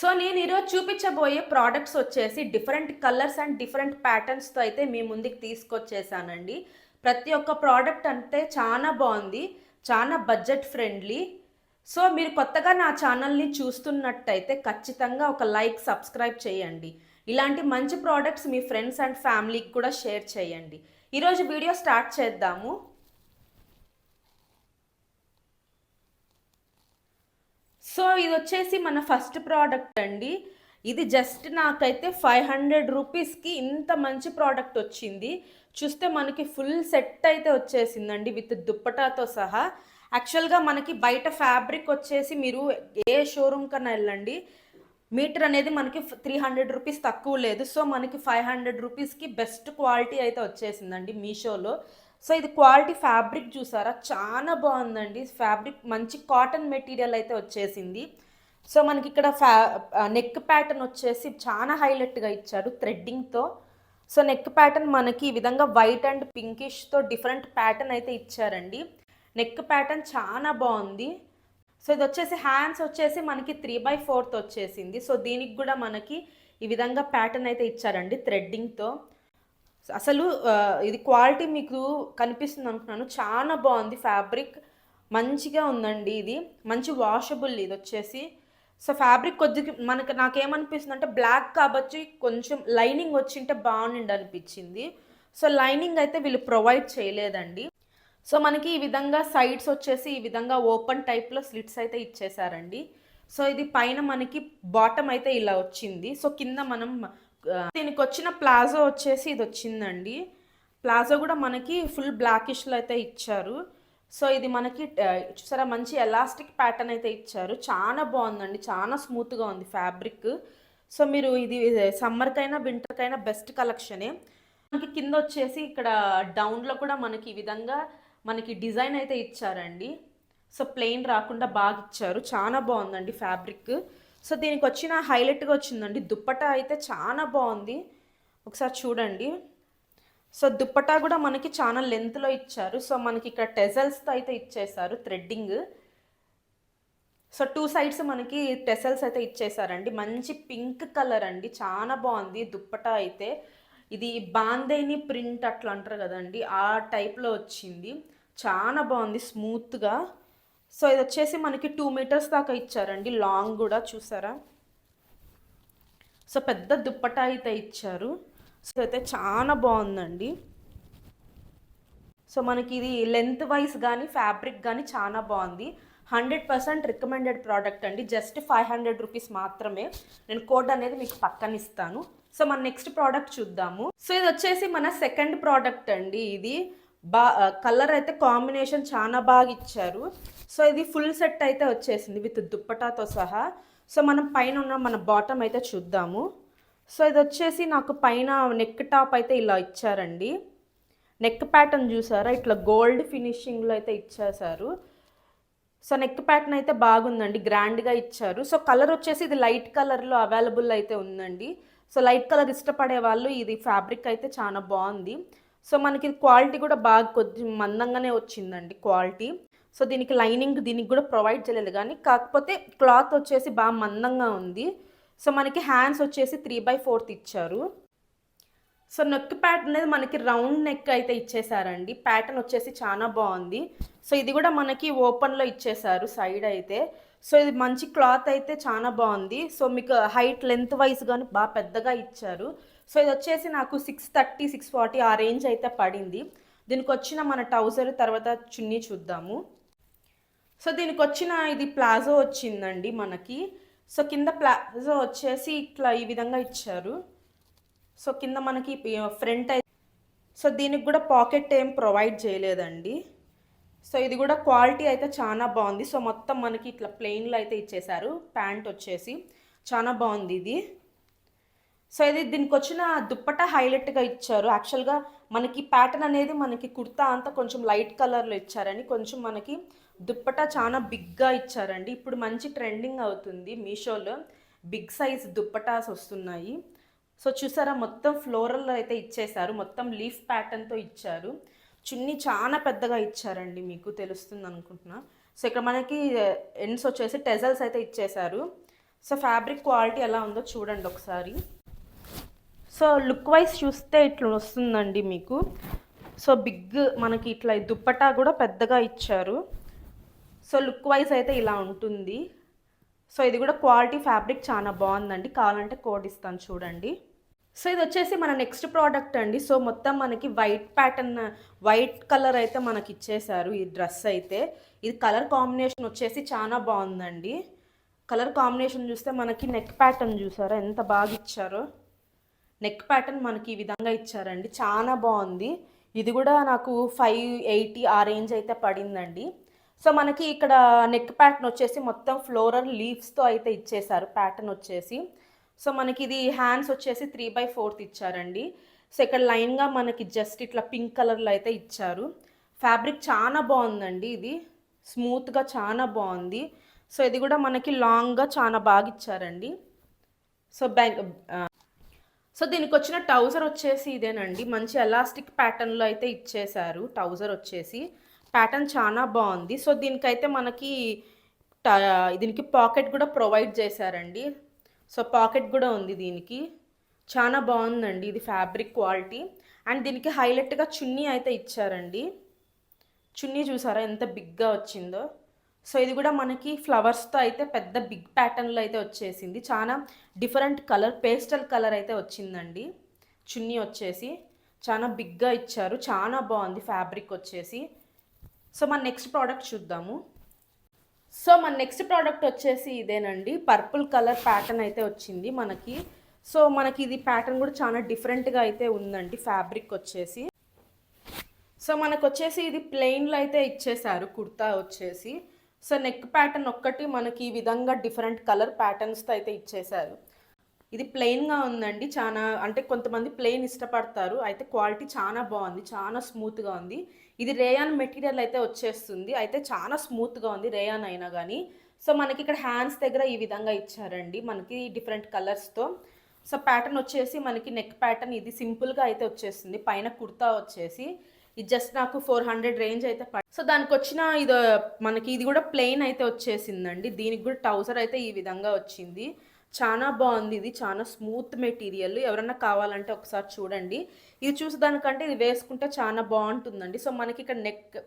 So నేను ఈరోజు చూపించబోయే ప్రోడక్ట్స్ వచ్చేసి డిఫరెంట్ కలర్స్ అండ్ డిఫరెంట్ ప్యాటర్న్స్తో అయితే మీ ముందుకు తీసుకొచ్చేసానండి. ప్రతి ఒక్క ప్రోడక్ట్ అంటే చాలా బాగుంది చాలా బడ్జెట్ ఫ్రెండ్లీ సో మీరు కొత్తగా నా ఛానల్ని చూస్తున్నట్టయితే ఖచ్చితంగా ఒక లైక్ సబ్స్క్రైబ్ చేయండి. ఇలాంటి మంచి ప్రోడక్ట్స్ మీ ఫ్రెండ్స్ అండ్ ఫ్యామిలీకి కూడా షేర్ చేయండి. ఈరోజు వీడియో స్టార్ట్ చేద్దాము. సో ఇది వచ్చేసి మన ఫస్ట్ ప్రోడక్ట్ అండి. ఇది జస్ట్ నాకైతే ఫైవ్ హండ్రెడ్ రూపీస్కి ఇంత మంచి ప్రోడక్ట్ వచ్చింది. చూస్తే మనకి ఫుల్ సెట్ అయితే వచ్చేసిందండి విత్ దుప్పటాతో సహా. యాక్చువల్గా మనకి బయట ఫ్యాబ్రిక్ వచ్చేసి మీరు ఏ షోరూమ్ కన్నా వెళ్ళండి. మీటర్ అనేది మనకి త్రీ హండ్రెడ్ రూపీస్ తక్కువ లేదు. సో మనకి ఫైవ్ హండ్రెడ్ రూపీస్కి బెస్ట్ క్వాలిటీ అయితే వచ్చేసిందండి మీషోలో. సో ఇది క్వాలిటీ ఫ్యాబ్రిక్ చూసారా? చాలా బాగుందండి. ఫ్యాబ్రిక్ మంచి కాటన్ మెటీరియల్ అయితే వచ్చేసింది. సో మనకి ఇక్కడ ఫ్యా నెక్ ప్యాటర్న్ వచ్చేసి చాలా హైలైట్గా ఇచ్చారు థ్రెడ్డింగ్తో. సో నెక్ ప్యాటర్న్ మనకి ఈ విధంగా వైట్ అండ్ పింకిష్తో డిఫరెంట్ ప్యాటర్న్ అయితే ఇచ్చారండి. నెక్ ప్యాటర్న్ చాలా బాగుంది. సో ఇది వచ్చేసి హ్యాండ్స్ వచ్చేసి మనకి త్రీ బై ఫోర్త్ వచ్చేసింది. సో దీనికి కూడా మనకి ఈ విధంగా ప్యాటర్న్ అయితే ఇచ్చారండి థ్రెడ్డింగ్తో. అసలు ఇది క్వాలిటీ మీకు కనిపిస్తుంది అనుకున్నాను. చాలా బాగుంది. ఫ్యాబ్రిక్ మంచిగా ఉందండి ఇది. మంచి వాషబుల్ ఇది వచ్చేసి. సో ఫ్యాబ్రిక్ కొద్దిగా మనకు నాకేమనిపిస్తుంది అంటే బ్లాక్ కాబట్టి కొంచెం లైనింగ్ వచ్చింటే బాగుండి అనిపించింది. సో లైనింగ్ అయితే వీళ్ళు ప్రొవైడ్ చేయలేదండి. సో మనకి ఈ విధంగా సైడ్స్ వచ్చేసి ఈ విధంగా ఓపెన్ టైప్లో స్లిట్స్ అయితే ఇచ్చేసారండి. సో ఇది పైన మనకి బాటమ్ అయితే ఇలా వచ్చింది. సో కింద మనం దీనికి వచ్చిన ప్లాజో వచ్చేసి ఇది వచ్చిందండి ప్లాజో కూడా మనకి ఫుల్ బ్లాకిష్లో అయితే ఇచ్చారు. సో ఇది మనకి చూసారా మంచి ఎలాస్టిక్ ప్యాటర్న్ అయితే ఇచ్చారు. చాలా బాగుందండి. చాలా స్మూత్గా ఉంది ఫ్యాబ్రిక్. సో మీరు ఇది సమ్మర్కైనా వింటర్కైనా బెస్ట్ కలెక్షనే. మనకి కింద వచ్చేసి ఇక్కడ డౌన్లో కూడా మనకి ఈ విధంగా మనకి డిజైన్ అయితే ఇచ్చారండి. సో ప్లెయిన్ రాకుండా బాగా ఇచ్చారు. చాలా బాగుందండి ఫ్యాబ్రిక్. సో దీనికి వచ్చిన హైలైట్గా వచ్చిందండి. దుప్పటా అయితే చాలా బాగుంది. ఒకసారి చూడండి. సో దుప్పటా కూడా మనకి చాలా లెంత్లో ఇచ్చారు. సో మనకి ఇక్కడ టెజల్స్తో అయితే ఇచ్చేసారు థ్రెడ్డింగ్ సో టూ సైడ్స్ మనకి టెసల్స్ అయితే ఇచ్చేసారండి మంచి పింక్ కలర్ అండి. చాలా బాగుంది దుప్పటా అయితే. ఇది బాందేని ప్రింట్ అట్లా అంటారు కదండి. ఆ టైప్లో వచ్చింది. చాలా బాగుంది స్మూత్గా సో ఇది వచ్చేసి మనకి టూ మీటర్స్ దాకా ఇచ్చారండి. లాంగ్ కూడా చూసారా? సో పెద్ద దుప్పటా అయితే ఇచ్చారు. సో అయితే చాలా బాగుందండి. సో మనకి ఇది లెంత్ వైజ్ కానీ ఫ్యాబ్రిక్ కానీ చాలా బాగుంది. హండ్రెడ్ పర్సెంట్ రికమెండెడ్ ప్రోడక్ట్ అండి. జస్ట్ ఫైవ్ హండ్రెడ్ రూపీస్ మాత్రమే. నేను కోడ్ అనేది మీకు పక్కన ఇస్తాను. సో మన నెక్స్ట్ ప్రోడక్ట్ చూద్దాము. సో ఇది వచ్చేసి మన సెకండ్ ప్రోడక్ట్ అండి ఇది. బా కలర్ అయితే కాంబినేషన్ చాలా బాగా ఇచ్చారు. సో ఇది ఫుల్ సెట్ అయితే వచ్చేసింది విత్ దుప్పటాతో సహా. సో మనం పైన ఉన్న మన బాటమ్ అయితే చూద్దాము. సో ఇది వచ్చేసి నాకు పైన నెక్ టాప్ అయితే ఇలా ఇచ్చారండి. నెక్ ప్యాటర్న్ చూసారా? ఇట్లా గోల్డ్ ఫినిషింగ్లో అయితే ఇచ్చేసారు సో నెక్ ప్యాటర్న్ అయితే బాగుందండి. గ్రాండ్గా ఇచ్చారు. సో కలర్ వచ్చేసి ఇది లైట్ కలర్లో అవైలబుల్ అయితే ఉందండి. సో లైట్ కలర్ ఇష్టపడే వాళ్ళు ఇది ఫ్యాబ్రిక్ అయితే చాలా బాగుంది. సో మనకి క్వాలిటీ కూడా బాగా కొద్ది మందంగానే వచ్చిందండి క్వాలిటీ. సో దీనికి లైనింగ్ దీనికి కూడా ప్రొవైడ్ చేయలేదు. కానీ కాకపోతే క్లాత్ వచ్చేసి బాగా మందంగా ఉంది. సో మనకి హ్యాండ్స్ వచ్చేసి త్రీ బై ఫోర్త్ ఇచ్చారు. సో నెక్ ప్యాటర్న్ అనేది మనకి రౌండ్ నెక్ అయితే ఇచ్చేసారండి. ప్యాటర్న్ వచ్చేసి చాలా బాగుంది. సో ఇది కూడా మనకి ఓపెన్లో ఇచ్చేసారు సైడ్ అయితే. సో ఇది మంచి క్లాత్ అయితే చాలా బాగుంది. సో మీకు హైట్ లెంత్ వైజ్ కానీ బాగా పెద్దగా ఇచ్చారు. సో ఇది వచ్చేసి నాకు సిక్స్ థర్టీ సిక్స్ ఫార్టీ ఆ రేంజ్ అయితే పడింది. దీనికి వచ్చిన మన ట్రౌజర్ తర్వాత చున్నీ చూద్దాము. సో దీనికి వచ్చిన ఇది ప్లాజో వచ్చిందండి మనకి. సో కింద ప్లాజో వచ్చేసి ఇట్లా ఈ విధంగా ఇచ్చారు. సో కింద మనకి ఫ్రంట్ సో దీనికి కూడా పాకెట్ ఏం ప్రొవైడ్ చేయలేదండి. సో ఇది కూడా క్వాలిటీ అయితే చాలా బాగుంది. సో మొత్తం మనకి ఇట్లా ప్లెయిన్లో అయితే ఇచ్చేసారు ప్యాంట్ వచ్చేసి చాలా బాగుంది ఇది. సో ఇది దీనికి వచ్చిన దుప్పట హైలైట్గా ఇచ్చారు. యాక్చువల్గా మనకి ప్యాటర్న్ అనేది మనకి కుర్తా అంతా కొంచెం లైట్ కలర్లో ఇచ్చారని కొంచెం మనకి దుప్పట చాలా బిగ్గా ఇచ్చారండి. ఇప్పుడు మంచి ట్రెండింగ్ అవుతుంది మీషోలో. బిగ్ సైజ్ దుప్పటాస్ వస్తున్నాయి. సో చూసారా మొత్తం ఫ్లోరల్ అయితే ఇచ్చేశారు. మొత్తం లీఫ్ ప్యాటర్న్తో ఇచ్చారు. చున్నీ చాలా పెద్దగా ఇచ్చారండి మీకు తెలుస్తుంది అనుకుంటున్నా. సో ఇక్కడ మనకి ఎండ్స్ వచ్చేసి టెజల్స్ అయితే ఇచ్చేశారు. సో ఫ్యాబ్రిక్ క్వాలిటీ ఎలా ఉందో చూడండి ఒకసారి. సో లుక్ వైజ్ చూస్తే ఇట్లా వస్తుందండి మీకు. సో బిగ్ మనకి ఇట్లా దుప్పటా కూడా పెద్దగా ఇచ్చారు. సో లుక్ వైజ్ అయితే ఇలా ఉంటుంది. సో ఇది కూడా క్వాలిటీ ఫ్యాబ్రిక్ చాలా బాగుందండి. కావాలంటే కోడ్ ఇస్తాను చూడండి. సో ఇది వచ్చేసి మన నెక్స్ట్ ప్రోడక్ట్ అండి. సో మొత్తం మనకి వైట్ ప్యాటర్న్ వైట్ కలర్ అయితే మనకి ఇచ్చేసారు ఈ డ్రెస్ అయితే. ఇది కలర్ కాంబినేషన్ వచ్చేసి చాలా బాగుందండి. కలర్ కాంబినేషన్ చూస్తే మనకి నెక్ ప్యాటర్న్ చూసారా? ఎంత బాగా ఇచ్చారో. నెక్ ప్యాటర్న్ మనకి ఈ విధంగా ఇచ్చారండి. చాలా బాగుంది. ఇది కూడా నాకు ఫైవ్ ఎయిటీ ఆ రేంజ్ అయితే పడిందండి. సో మనకి ఇక్కడ నెక్ ప్యాటర్న్ వచ్చేసి మొత్తం ఫ్లోరల్ లీవ్స్తో అయితే ఇచ్చేసారు ప్యాటర్న్ వచ్చేసి. సో మనకి ఇది హ్యాండ్స్ వచ్చేసి త్రీ బై ఫోర్త్ ఇచ్చారండి. సో ఇక్కడ లైన్గా మనకి జస్ట్ ఇట్లా పింక్ కలర్లో అయితే ఇచ్చారు. ఫ్యాబ్రిక్ చాలా బాగుందండి ఇది. స్మూత్గా చాలా బాగుంది. సో ఇది కూడా మనకి లాంగ్గా చాలా బాగా ఇచ్చారండి. సో బ్యాంక్ సో దీనికి వచ్చిన టౌజర్ వచ్చేసి ఇదేనండి. మంచి ఎలాస్టిక్ ప్యాటర్న్లో అయితే ఇచ్చేశారు. టౌజర్ వచ్చేసి. ప్యాటర్న్ చాలా బాగుంది. సో దీనికైతే మనకి దీనికి పాకెట్ కూడా ప్రొవైడ్ చేశారండి. సో పాకెట్ కూడా ఉంది దీనికి. చాలా బాగుందండి ఇది ఫ్యాబ్రిక్ క్వాలిటీ. అండ్ దీనికి హైలైట్గా చున్నీ అయితే ఇచ్చారండి. చున్నీ చూసారా ఎంత బిగ్గా వచ్చిందో. సో ఇది కూడా మనకి ఫ్లవర్స్తో అయితే పెద్ద బిగ్ ప్యాటర్న్లో అయితే వచ్చేసింది. చాలా డిఫరెంట్ కలర్ పేస్టల్ కలర్ అయితే వచ్చిందండి. చున్నీ వచ్చేసి చాలా బిగ్గా ఇచ్చారు. చాలా బాగుంది ఫ్యాబ్రిక్ వచ్చేసి. సో మన నెక్స్ట్ ప్రోడక్ట్ చూద్దాము. సో మన నెక్స్ట్ ప్రోడక్ట్ వచ్చేసి ఇదేనండి. పర్పుల్ కలర్ ప్యాటర్న్ అయితే వచ్చింది మనకి. సో మనకి ఇది ప్యాటర్న్ కూడా చాలా డిఫరెంట్గా అయితే ఉందండి ఫ్యాబ్రిక్ వచ్చేసి. సో మనకు వచ్చేసి ఇది ప్లెయిన్లో అయితే ఇచ్చేసారు. కుర్తా వచ్చేసి. సో నెక్ ప్యాటర్న్ ఒక్కటి మనకి ఈ విధంగా డిఫరెంట్ కలర్ ప్యాటర్న్స్తో అయితే ఇచ్చేశారు. ఇది ప్లెయిన్గా ఉందండి. చాలా అంటే కొంతమంది ప్లెయిన్ ఇష్టపడతారు. అయితే క్వాలిటీ చాలా బాగుంది. చాలా స్మూత్గా ఉంది. ఇది రేయాన్ మెటీరియల్ అయితే వచ్చేస్తుంది. అయితే చాలా స్మూత్గా ఉంది రేయాన్ అయినా కానీ సో మనకి ఇక్కడ హ్యాండ్స్ దగ్గర ఈ విధంగా ఇచ్చారండి. మనకి డిఫరెంట్ కలర్స్తో సో ప్యాటర్న్ వచ్చేసి మనకి నెక్ ప్యాటర్న్ ఇది సింపుల్గా అయితే వచ్చేస్తుంది. పైన కుర్తా వచ్చేసి. ఇది జస్ట్ నాకు ఫోర్ హండ్రెడ్ రేంజ్ అయితే పడి సో దానికి వచ్చిన ఇది మనకి ఇది కూడా ప్లెయిన్ అయితే వచ్చేసిందండి. దీనికి కూడా ట్రౌజర్ అయితే ఈ విధంగా వచ్చింది. చాలా బాగుంది ఇది చాలా స్మూత్ మెటీరియల్ ఎవరన్నా కావాలంటే ఒకసారి చూడండి. ఇది చూసేదానికంటే ఇది వేసుకుంటే చాలా బాగుంటుందండి. సో మనకి ఇక్కడ నెక్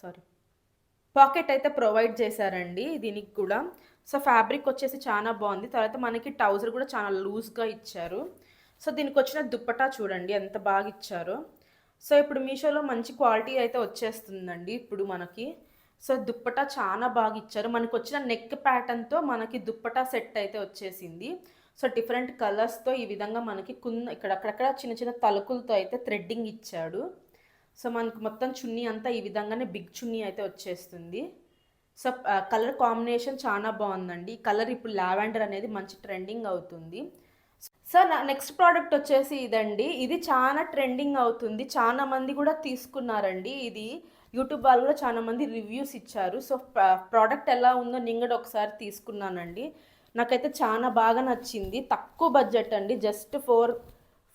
సారీ పాకెట్ అయితే ప్రొవైడ్ చేశారండి దీనికి కూడా. సో ఫ్యాబ్రిక్ వచ్చేసి చాలా బాగుంది. తర్వాత మనకి ట్రౌజర్ కూడా చాలా లూజ్గా ఇచ్చారు. సో దీనికి వచ్చిన దుప్పటా చూడండి ఎంత బాగా ఇచ్చారో. సో ఇప్పుడు మీషోలో మంచి క్వాలిటీ అయితే వచ్చేస్తుందండి ఇప్పుడు మనకి. సో దుప్పటా చాలా బాగా ఇచ్చారు. మనకు వచ్చిన నెక్ ప్యాటర్న్తో మనకి దుప్పటా సెట్ అయితే వచ్చేసింది. సో డిఫరెంట్ కలర్స్తో ఈ విధంగా మనకి కున్న ఇక్కడ అక్కడక్కడ చిన్న చిన్న తలుకులతో అయితే థ్రెడ్డింగ్ ఇచ్చాడు. సో మనకి మొత్తం చున్నీ అంతా ఈ విధంగానే బిగ్ చున్నీ అయితే వచ్చేస్తుంది. సో కలర్ కాంబినేషన్ చాలా బాగుందండి. కలర్ ఇప్పుడు లావెండర్ అనేది మంచి ట్రెండింగ్ అవుతుంది. సో నా నెక్స్ట్ ప్రోడక్ట్ వచ్చేసి ఇదండి. ఇది చాలా ట్రెండింగ్ అవుతుంది. చాలా మంది కూడా తీసుకున్నారండి. ఇది యూట్యూబ్ వాళ్ళు కూడా చాలా మంది రివ్యూస్ ఇచ్చారు. సో ప్రోడక్ట్ ఎలా ఉందో నేను కూడా ఒకసారి తీసుకున్నానండి. నాకైతే చాలా బాగా నచ్చింది. తక్కువ బడ్జెట్ అండి. జస్ట్ ఫోర్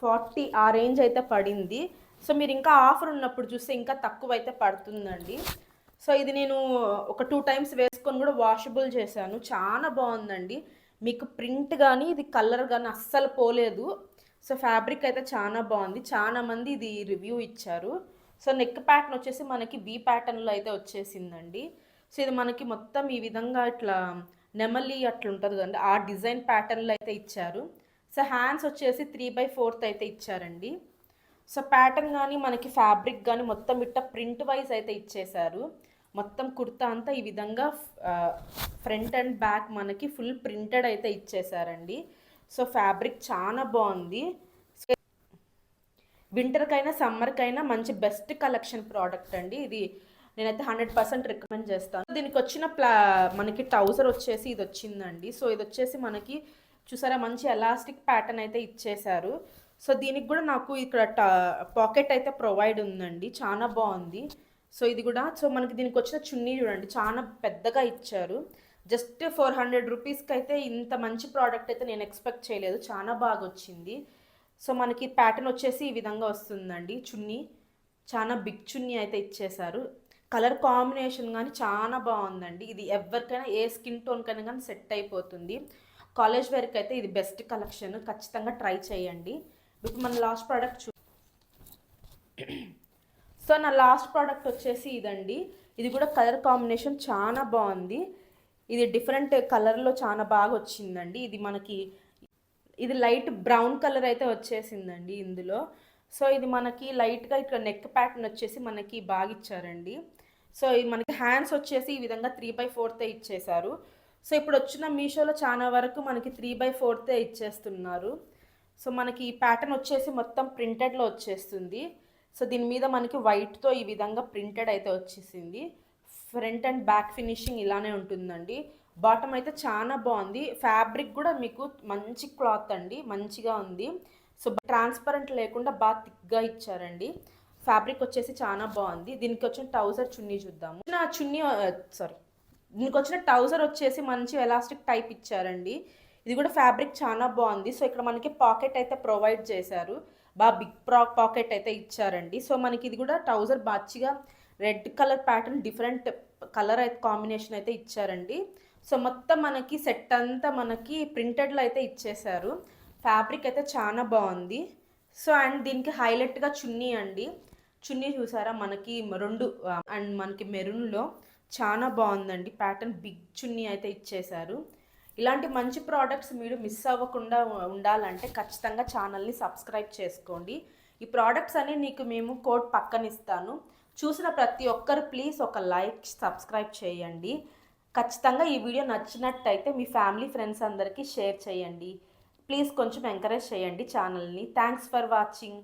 ఫార్టీ ఆ రేంజ్ అయితే పడింది. సో మీరు ఇంకా ఆఫర్ ఉన్నప్పుడు చూస్తే ఇంకా తక్కువ అయితే పడుతుందండి. సో ఇది నేను ఒక టూ టైమ్స్ వేసుకొని కూడా వాషబుల్ చేశాను. చాలా బాగుందండి. మీకు ప్రింట్ కానీ ఇది కలర్ కానీ అస్సలు పోలేదు. సో ఫ్యాబ్రిక్ అయితే చాలా బాగుంది. చాలా మంది ఇది రివ్యూ ఇచ్చారు. సో నెక్ ప్యాటర్న్ వచ్చేసి మనకి బీ ప్యాటర్న్లో అయితే వచ్చేసిందండి. సో ఇది మనకి మొత్తం ఈ విధంగా ఇట్లా నెమలి అట్లా ఉంటుంది కదండి. ఆ డిజైన్ ప్యాటర్న్లో అయితే ఇచ్చారు. సో హ్యాండ్స్ వచ్చేసి త్రీ బై ఫోర్త్ అయితే ఇచ్చారండి. సో ప్యాటర్న్ కానీ మనకి ఫ్యాబ్రిక్ కానీ మొత్తం ఇట్ట ప్రింట్ వైజ్ అయితే ఇచ్చేశారు మొత్తం కుర్తా అంతా ఈ విధంగా ఫ్రంట్ అండ్ బ్యాక్ మనకి ఫుల్ ప్రింటెడ్ అయితే ఇచ్చేసారండి. సో ఫ్యాబ్రిక్ చాలా బాగుంది. వింటర్కైనా సమ్మర్కైనా మంచి బెస్ట్ కలెక్షన్ ప్రోడక్ట్ అండి ఇది. నేనైతే హండ్రెడ్ పర్సెంట్ రికమెండ్ చేస్తాను. దీనికి వచ్చిన ప్లా మనకి ట్రౌజర్ వచ్చేసి ఇది వచ్చిందండి. సో ఇది వచ్చేసి మనకి చూసారా మంచి ఎలాస్టిక్ ప్యాటర్న్ అయితే ఇచ్చేశారు. సో దీనికి కూడా నాకు ఇక్కడ పాకెట్ అయితే ప్రొవైడ్ ఉందండి. చాలా బాగుంది. సో ఇది కూడా సో మనకి దీనికి వచ్చిన చున్నీ చూడండి చాలా పెద్దగా ఇచ్చారు. జస్ట్ ఫోర్ హండ్రెడ్ రూపీస్కి అయితే ఇంత మంచి ప్రోడక్ట్ అయితే నేను ఎక్స్పెక్ట్ చేయలేదు చాలా బాగా వచ్చింది సో మనకి ప్యాటర్న్ వచ్చేసి ఈ విధంగా వస్తుందండి చున్నీ. చాలా బిగ్ చున్నీ అయితే ఇచ్చేశారు. కలర్ కాంబినేషన్ కానీ చాలా బాగుందండి. ఇది ఎవరికైనా ఏ స్కిన్ టోన్కైనా కానీ సెట్ అయిపోతుంది. కాలేజ్ వేర్కి అయితే ఇది బెస్ట్ కలెక్షన్ ఖచ్చితంగా ట్రై చేయండి. ఇప్పుడు మన లాస్ట్ ప్రోడక్ట్ చూ సో నా లాస్ట్ ప్రోడక్ట్ వచ్చేసి ఇదండి. ఇది కూడా కలర్ కాంబినేషన్ చాలా బాగుంది. ఇది డిఫరెంట్ కలర్లో చాలా బాగా వచ్చిందండి. ఇది మనకి ఇది లైట్ బ్రౌన్ కలర్ అయితే వచ్చేసిందండి ఇందులో. సో ఇది మనకి లైట్గా ఇక్కడ నెక్ ప్యాటర్న్ వచ్చేసి మనకి బాగా ఇచ్చారండి. సో ఇది మనకి హ్యాండ్స్ వచ్చేసి ఈ విధంగా త్రీ బై ఫోర్తే ఇచ్చేశారు. సో ఇప్పుడు వచ్చిన మీషోలో చాలా వరకు మనకి త్రీ బై ఫోర్తే ఇచ్చేస్తున్నారు. సో మనకి ఈ ప్యాటర్న్ వచ్చేసి మొత్తం ప్రింటెడ్లో వచ్చేస్తుంది. సో దీని మీద మనకి వైట్తో ఈ విధంగా ప్రింటెడ్ అయితే వచ్చేసింది. ఫ్రంట్ అండ్ బ్యాక్ ఫినిషింగ్ ఇలానే ఉంటుందండి. బాటమ్ అయితే చాలా బాగుంది. ఫ్యాబ్రిక్ కూడా మీకు మంచి క్లాత్ అండి. మంచిగా ఉంది. సో ట్రాన్స్పరెంట్ లేకుండా బాగా థిక్గా ఇచ్చారండి. ఫ్యాబ్రిక్ వచ్చేసి చాలా బాగుంది. దీనికి వచ్చిన ట్రౌజర్ చున్నీ చూద్దాము. నా చున్నీ సారీ దీనికి వచ్చిన ట్రౌజర్ వచ్చేసి మంచి ఎలాస్టిక్ టైప్ ఇచ్చారండి. ఇది కూడా ఫ్యాబ్రిక్ చాలా బాగుంది. సో ఇక్కడ మనకి పాకెట్ అయితే ప్రొవైడ్ చేశారు. బాగా బిగ్ ప్రా పాకెట్ అయితే ఇచ్చారండి. సో మనకి ఇది కూడా trouser బాచిగా red colour pattern different colour అయితే కాంబినేషన్ అయితే ఇచ్చారండి. సో మొత్తం మనకి సెట్ అంతా మనకి ప్రింటెడ్లో అయితే ఇచ్చేశారు. ఫ్యాబ్రిక్ అయితే చాలా బాగుంది. సో అండ్ దీనికి హైలైట్గా చున్నీ అండి. చున్నీ చూసారా? మనకి రెండు అండ్ మనకి మెరూన్లో చాలా బాగుందండి. ప్యాటర్న్ బిగ్ చున్నీ అయితే ఇచ్చేశారు. ఇలాంటి మంచి ప్రోడక్ట్స్ మీరు మిస్ అవ్వకుండా ఉండాలంటే ఖచ్చితంగా ఛానల్ని సబ్స్క్రైబ్ చేసుకోండి. ఈ ప్రోడక్ట్స్ అన్ని నీకు మేము కోడ్ పక్కన ఇస్తాను. చూసిన ప్రతి ఒక్కరు ప్లీజ్ ఒక లైక్ సబ్స్క్రైబ్ చేయండి. ఖచ్చితంగా ఈ వీడియో నచ్చినట్టయితే మీ ఫ్యామిలీ ఫ్రెండ్స్ అందరికీ షేర్ చేయండి. ప్లీజ్ కొంచెం ఎంకరేజ్ చేయండి ఛానల్ని థ్యాంక్స్ ఫర్ వాచింగ్